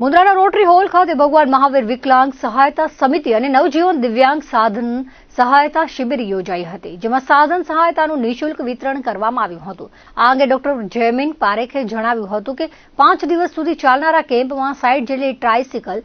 મુન્દ્રાના rotary hall ખાતે ભગવાન મહાવીર વિકલાંગ સહાયતા સમિતિ અને નવજીવન દિવ્યાંગ સાધન સહાયતા શિબિર યોજાઈ હતી, જેમાં સાધન સહાયતાનું નિઃશુલ્ક વિતરણ કરવામાં આવ્યું હતું. આ અંગે ડોક્ટર જયમીન પારેખે જણાવ્યું હતું કે, પાંચ દિવસ સુધી ચાલનારા કેમ્પમાં સાઈઠ જેટલી ટ્રાયસિકલ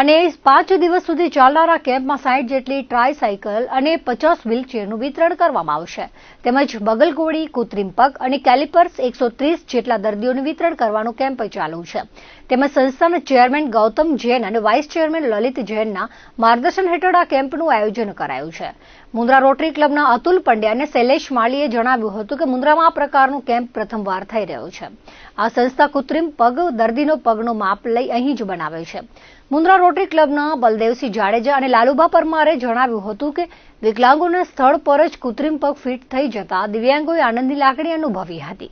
અને પાંચ દિવસ સુધી ચાલનારા કેમ્પમાં સાઈઠ જેટલી ટ્રાયસાયકલ અને પચાસ વ્હીલચેરનું વિતરણ કરવામાં આવશે. તેમજ બગલગોળી કૃત્રિમ પગ અને કેલિપર્સ એકસો જેટલા દર્દીઓનું વિતરણ કરવાનો કેમ્પ ચાલુ છે. તેમજ સંસ્થાના ચેરમેન ગૌતમ જૈન અને વાઇસ ચેરમેન લલિત જૈનના માર્ગદર્શન હેઠળ આ કેમ્પનું આયોજન કરાયું છે. મુન્દ્રા રોટરી ક્લબના અતુલ પંડ્યા અને શૈલેષ માળીએ જણાવ્યું હતું કે મુન્દ્રામાં આ પ્રકારનું કેમ્પ પ્રથમવાર થઈ રહ્યો છે. આ સંસ્થા કૃત્રિમ પગ, દર્દીનો પગનો માપ લઈ અહીં જ બનાવે છે. મુન્દ્રા રોટરી ક્લબના બલદેવસિંહ જાડેજા અને લાલુભા પરમારે જણાવ્યું હતું કે વિકલાંગોના સ્થળ પર જ કૃત્રિમ પગ ફિટ થઈ જતા દિવ્યાંગોએ આનંદની લાગણી અનુભવી હતી.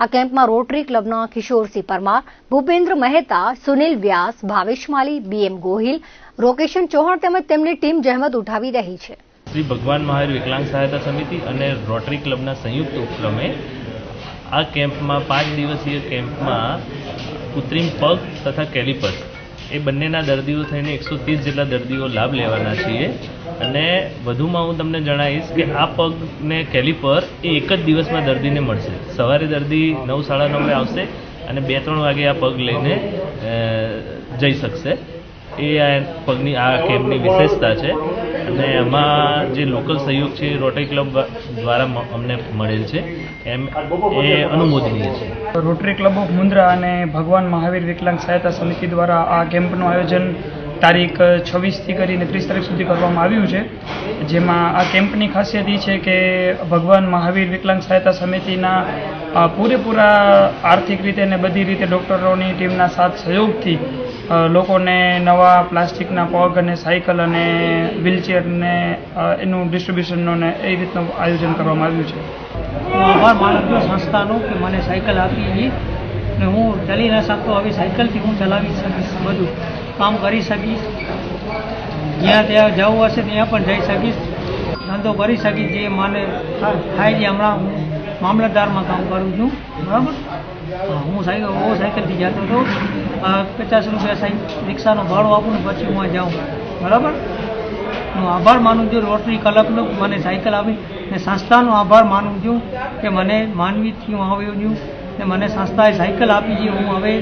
આ કેમ્પમાં રોટરી ક્લબના કિશોરસિંહ પરમાર, ભૂપેન્દ્ર મહેતા, સુનિલ વ્યાસ, ભાવેશ માલી, બીએમ ગોહિલ, રોકેશન ચૌહાણ તેમજ તેમની ટીમ જહેમત ઉઠાવી રહી છે. શ્રી ભગવાન મહાવીર વિકલાંગ સહાયતા સમિતિ અને રોટરી ક્લબના સંયુક્ત ઉપક્રમે આ કેમ્પમાં પાંચ દિવસીય કેમ્પમાં કૃત્રિમ પગ તથા કેલિપર્સ એ બંનેના દર્દીઓ થઈને એકસો ત્રીસ જેટલા દર્દીઓ લાભ લેવાના છીએ. અને વધુમાં હું તમને જણાવીશ કે આ પગને કેલિપર એ એક જ દિવસમાં દર્દીને મળશે. સવારે દર્દી નવ સાડા નવે આવશે અને બે ત્રણ વાગે આ પગ લઈને જઈ શકશે. એ આ પગની, આ કેમ્પની વિશેષતા છે. અને એમાં જે લોકલ સહયોગ છે રોટરી ક્લબ દ્વારા અમને મળેલ છે. એમ, એ અનુમોદનીય છે. રોટરી ક્લબ ઓફ મુન્દ્રા અને ભગવાન મહાવીર વિકલાંગ સહાયતા સમિતિ દ્વારા આ કેમ્પનું આયોજન તારીખ છવ્વીસથી કરીને ત્રીસ તારીખ સુધી કરવામાં આવ્યું છે. જેમાં આ કેમ્પની ખાસિયત એ છે કે ભગવાન મહાવીર વિકલાંગ સહાયતા સમિતિના પૂરેપૂરા આર્થિક રીતે અને બધી રીતે ડૉક્ટરોની ટીમના સાથ સહયોગથી લોકોને નવા પ્લાસ્ટિકના પગ અને સાયકલ અને વ્હીલચેરને એનું ડિસ્ટ્રીબ્યુશનનું ને એ રીતનું આયોજન કરવામાં આવ્યું છે. હું આભાર માનું છું સંસ્થાનો કે મને સાયકલ આપી હતી ને હું ચલી ન શકતો આવી સાયકલથી હું ચલાવી શકીશ બધું. કામ કરી શકીશ. જ્યાં ત્યાં જવું હશે ત્યાં પણ જઈ શકીશ. ધંધો કરી શકીશ જે મને થાય છે હમણાં હું મામલતદારમાં કામ કરું છું. બરાબર? હું સાયકલ હું સાયકલથી જતો હતો. પચાસ રૂપિયા સાયકલ રિક્ષાનો ભાડો આપું ને પછી હું જાઉં. બરાબર? હું આભાર માનું છું, રોટરી ક્લબનો મને સાયકલ આપી ને સંસ્થાનો આભાર માનું છું કે મને માનવીથી હું આવ્યો છું ને મને સંસ્થાએ સાયકલ આપી છે, હું હવે